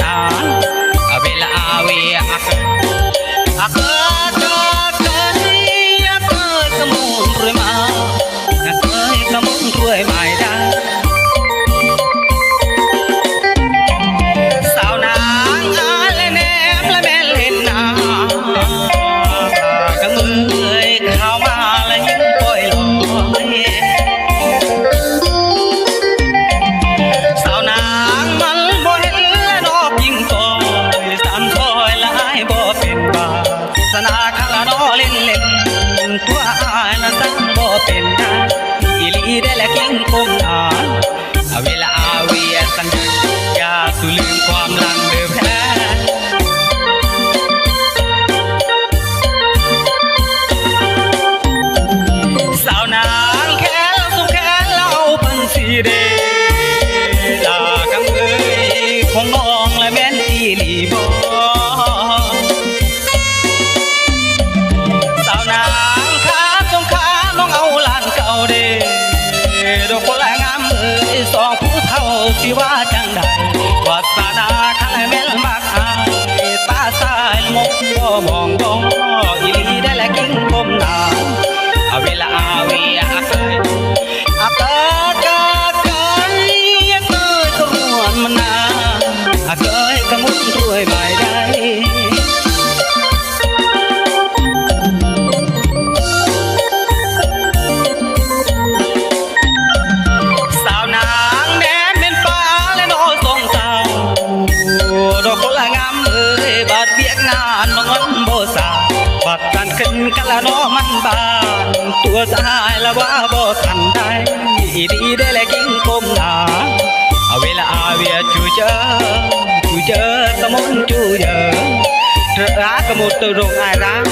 na Abil awi ako Ako tatani ako sa mong rima Nasa'y sa mong rima สิว่าจังใดวาสนาข้าแมลนมากอายตาสายมองบ่มองบ่อีหลีได้และกิ้งก้มนาอาเวลาอาเวียอาเกากากะเกยเตยกระมวลมันนาอาเกยกระมุนด้วยใบ là nó มันบานตัวสหายละว่าบ่ทันได้ดีได้และกิ้งกลมหนาเวลาเวียจูเจอจูเจอสมุนจูเจอรักกมุดตัวรงไอรัก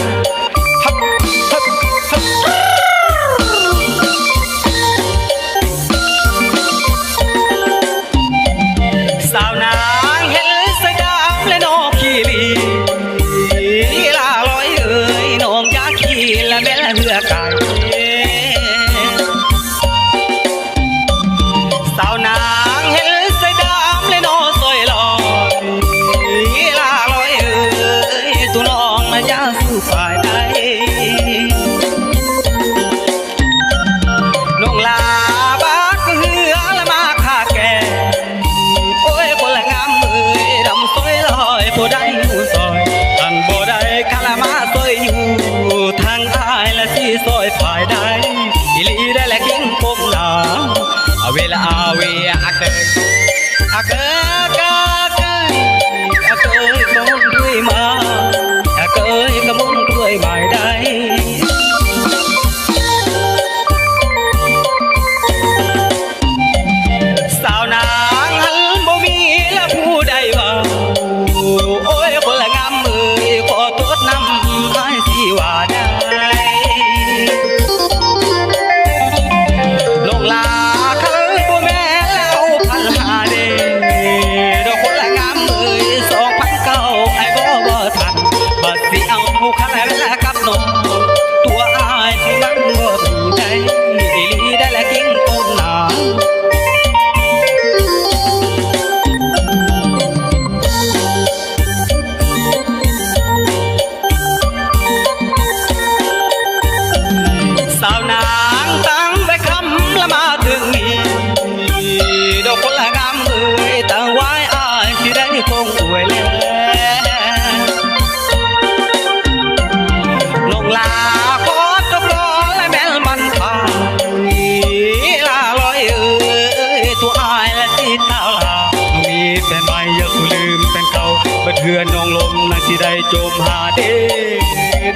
เพื่อนน้องลมนาที่ได้จมหาดี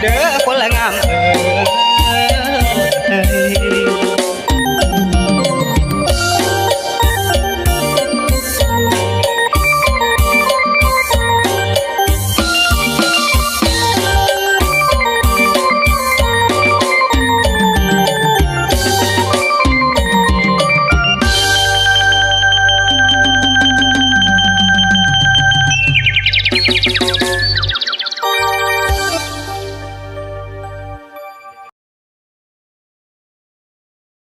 เด้อคนละงามเออ